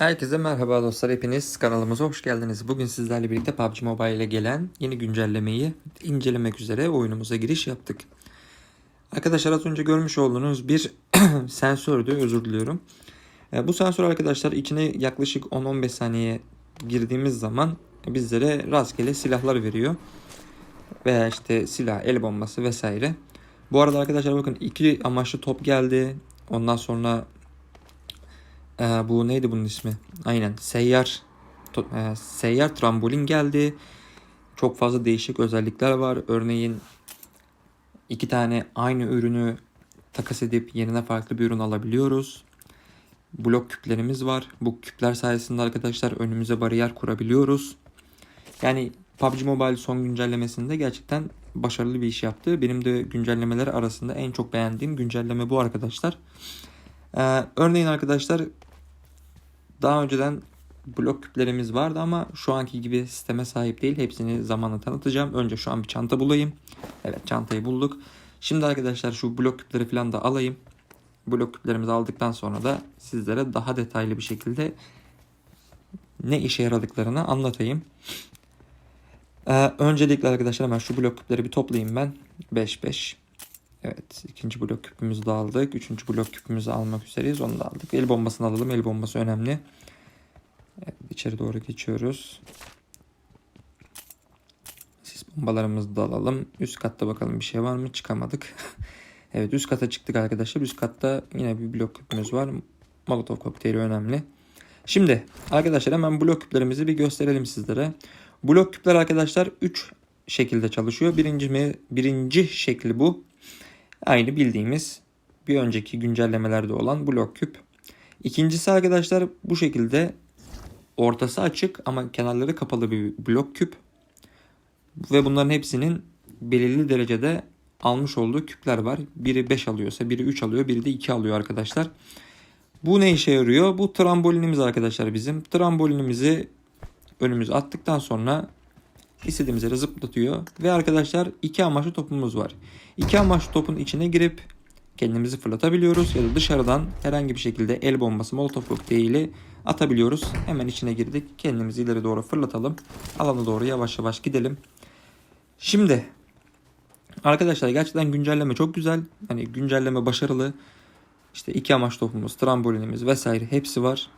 Herkese merhaba dostlar. Hepiniz kanalımıza hoş geldiniz. Bugün sizlerle birlikte PUBG Mobile ile gelen yeni güncellemeyi incelemek üzere oyunumuza giriş yaptık. Arkadaşlar az önce görmüş olduğunuz bir sensördü. Özür diliyorum. E, Bu sensör arkadaşlar içine yaklaşık 10-15 saniye girdiğimiz zaman bizlere rastgele silahlar veriyor. Veya işte silah, el bombası vesaire. Bu arada arkadaşlar bakın iki amaçlı top geldi. Ondan sonra ee, bu neydi bunun ismi? Aynen. Seyyar to- e, seyyar trambolin geldi. Çok fazla değişik özellikler var. Örneğin iki tane aynı ürünü takas edip yerine farklı bir ürün alabiliyoruz. Blok küplerimiz var. Bu küpler sayesinde arkadaşlar önümüze bariyer kurabiliyoruz. Yani PUBG Mobile son güncellemesinde gerçekten başarılı bir iş yaptı. Benim de güncellemeler arasında en çok beğendiğim güncelleme bu arkadaşlar. Ee, örneğin arkadaşlar daha önceden blok küplerimiz vardı ama şu anki gibi sisteme sahip değil. Hepsini zamanla tanıtacağım. Önce şu an bir çanta bulayım. Evet çantayı bulduk. Şimdi arkadaşlar şu blok küpleri falan da alayım. Blok küplerimizi aldıktan sonra da sizlere daha detaylı bir şekilde ne işe yaradıklarını anlatayım. Ee, öncelikle arkadaşlar hemen şu blok küpleri bir toplayayım ben. 5-5. Evet ikinci blok küpümüzü de aldık. Üçüncü blok küpümüzü almak üzereyiz. Onu da aldık. El bombasını alalım. El bombası önemli. Evet, içeri doğru geçiyoruz. Sis bombalarımızı da alalım. Üst katta bakalım bir şey var mı? Çıkamadık. evet üst kata çıktık arkadaşlar. Üst katta yine bir blok küpümüz var. Molotov kokteyli önemli. Şimdi arkadaşlar hemen blok küplerimizi bir gösterelim sizlere. Blok küpler arkadaşlar 3 şekilde çalışıyor. Birinci? Birinci şekli bu. Aynı bildiğimiz bir önceki güncellemelerde olan blok küp. İkincisi arkadaşlar bu şekilde ortası açık ama kenarları kapalı bir blok küp. Ve bunların hepsinin belirli derecede almış olduğu küpler var. Biri 5 alıyorsa biri 3 alıyor biri de 2 alıyor arkadaşlar. Bu ne işe yarıyor? Bu trambolinimiz arkadaşlar bizim. Trambolinimizi önümüze attıktan sonra istediğimiz yere zıplatıyor. Ve arkadaşlar iki amaçlı topumuz var. İki amaçlı topun içine girip kendimizi fırlatabiliyoruz ya da dışarıdan herhangi bir şekilde el bombası molotof kokteyli atabiliyoruz. Hemen içine girdik. Kendimizi ileri doğru fırlatalım. Alana doğru yavaş yavaş gidelim. Şimdi arkadaşlar gerçekten güncelleme çok güzel. Hani güncelleme başarılı. İşte iki amaç topumuz, trambolinimiz vesaire hepsi var.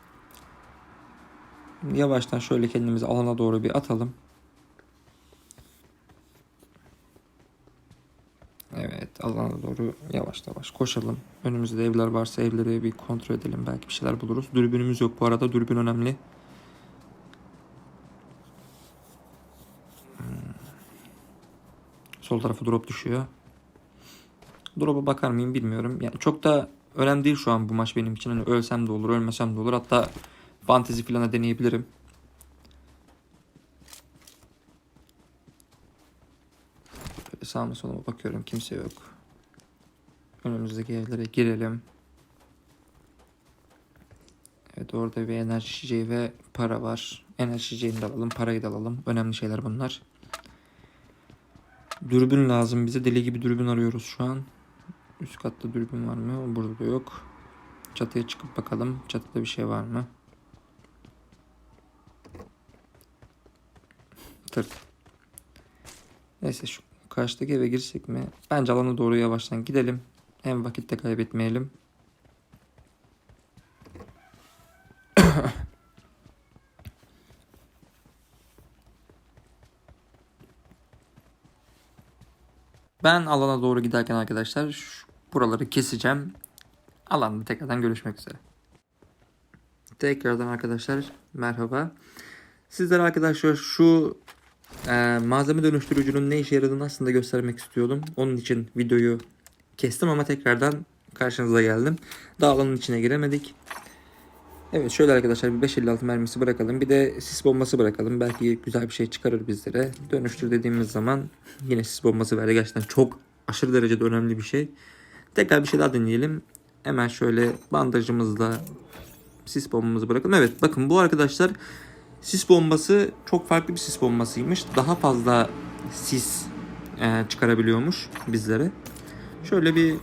Yavaştan şöyle kendimizi alana doğru bir atalım. Evet alana doğru yavaş yavaş koşalım. Önümüzde evler varsa evleri bir kontrol edelim. Belki bir şeyler buluruz. Dürbünümüz yok bu arada. Dürbün önemli. Hmm. Sol tarafa drop düşüyor. Drop'a bakar mıyım bilmiyorum. Yani çok da önemli değil şu an bu maç benim için. Hani ölsem de olur, ölmesem de olur. Hatta fantezi falan da deneyebilirim. Sağıma soluma bakıyorum. Kimse yok. Önümüzdeki evlere girelim. Evet orada bir enerji içeceği ve para var. Enerji içeceğini de alalım. Parayı da alalım. Önemli şeyler bunlar. Dürbün lazım bize. Deli gibi dürbün arıyoruz şu an. Üst katta dürbün var mı? Burada da yok. Çatıya çıkıp bakalım. Çatıda bir şey var mı? Tırt. Neyse şu karşıdaki eve girsek mi? Bence alana doğru yavaştan gidelim. Hem vakit de kaybetmeyelim. Ben alana doğru giderken arkadaşlar şu, buraları keseceğim. Alanda tekrardan görüşmek üzere. Tekrardan arkadaşlar merhaba. Sizlere arkadaşlar şu e, malzeme dönüştürücünün ne işe yaradığını aslında göstermek istiyordum. Onun için videoyu kestim ama tekrardan karşınıza geldim. Daha alanın içine giremedik. Evet şöyle arkadaşlar bir 556 mermisi bırakalım. Bir de sis bombası bırakalım. Belki güzel bir şey çıkarır bizlere. Dönüştür dediğimiz zaman yine sis bombası verdi. Gerçekten çok aşırı derecede önemli bir şey. Tekrar bir şey daha deneyelim. Hemen şöyle bandajımızla sis bombamızı bırakalım. Evet bakın bu arkadaşlar sis bombası çok farklı bir sis bombasıymış. Daha fazla sis e, çıkarabiliyormuş bizlere. Şöyle bir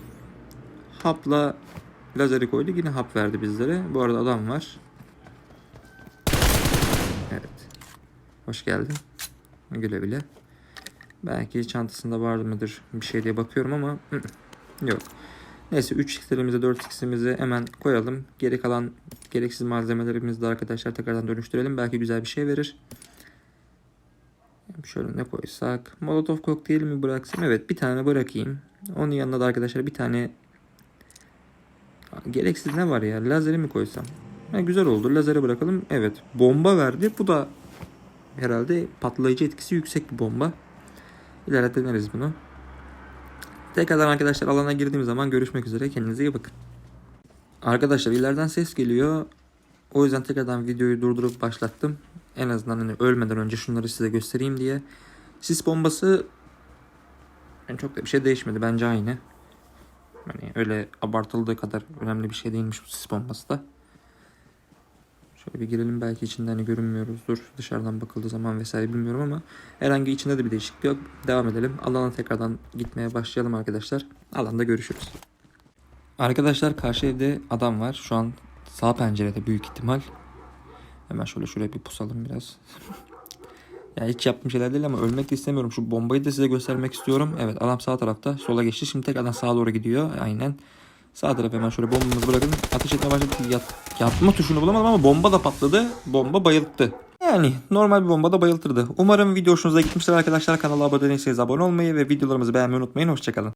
hapla lazeri koydu. Yine hap verdi bizlere. Bu arada adam var. Evet. Hoş geldin. Güle güle. Belki çantasında var mıdır bir şey diye bakıyorum ama yok. Neyse 3x'lerimizi 4x'imizi hemen koyalım. Geri kalan gereksiz malzemelerimizi de arkadaşlar tekrardan dönüştürelim. Belki güzel bir şey verir. Şöyle ne koysak. Molotov kokteyl mi bıraksam? Evet bir tane bırakayım. Onun yanına da arkadaşlar bir tane gereksiz ne var ya? Lazeri mi koysam? Ha, güzel oldu. Lazeri bırakalım. Evet. Bomba verdi. Bu da herhalde patlayıcı etkisi yüksek bir bomba. İleride deneriz bunu. Tekrardan arkadaşlar alana girdiğim zaman görüşmek üzere. Kendinize iyi bakın. Arkadaşlar ileriden ses geliyor. O yüzden tekrardan videoyu durdurup başlattım. En azından hani ölmeden önce şunları size göstereyim diye. Sis bombası yani çok da bir şey değişmedi. Bence aynı. Hani öyle abartıldığı kadar önemli bir şey değilmiş bu sis bombası da. Şöyle bir girelim belki içinde hani görünmüyoruzdur. Dışarıdan bakıldığı zaman vesaire bilmiyorum ama herhangi içinde de bir değişiklik yok. Devam edelim. Alana tekrardan gitmeye başlayalım arkadaşlar. Alanda görüşürüz. Arkadaşlar karşı evde adam var. Şu an sağ pencerede büyük ihtimal. Hemen şöyle şuraya bir pusalım biraz. ya hiç yaptığım şeyler değil ama ölmek de istemiyorum. Şu bombayı da size göstermek istiyorum. Evet adam sağ tarafta. Sola geçti. Şimdi tekrardan sağa doğru gidiyor. Aynen. Sağ tarafa hemen şöyle bombamızı bırakın. Ateş etmeye başladık. Yat, yatma tuşunu bulamadım ama bomba da patladı. Bomba bayılttı. Yani normal bir bomba da bayıltırdı. Umarım video hoşunuza gitmiştir arkadaşlar. Kanala abone değilseniz abone olmayı ve videolarımızı beğenmeyi unutmayın. Hoşçakalın.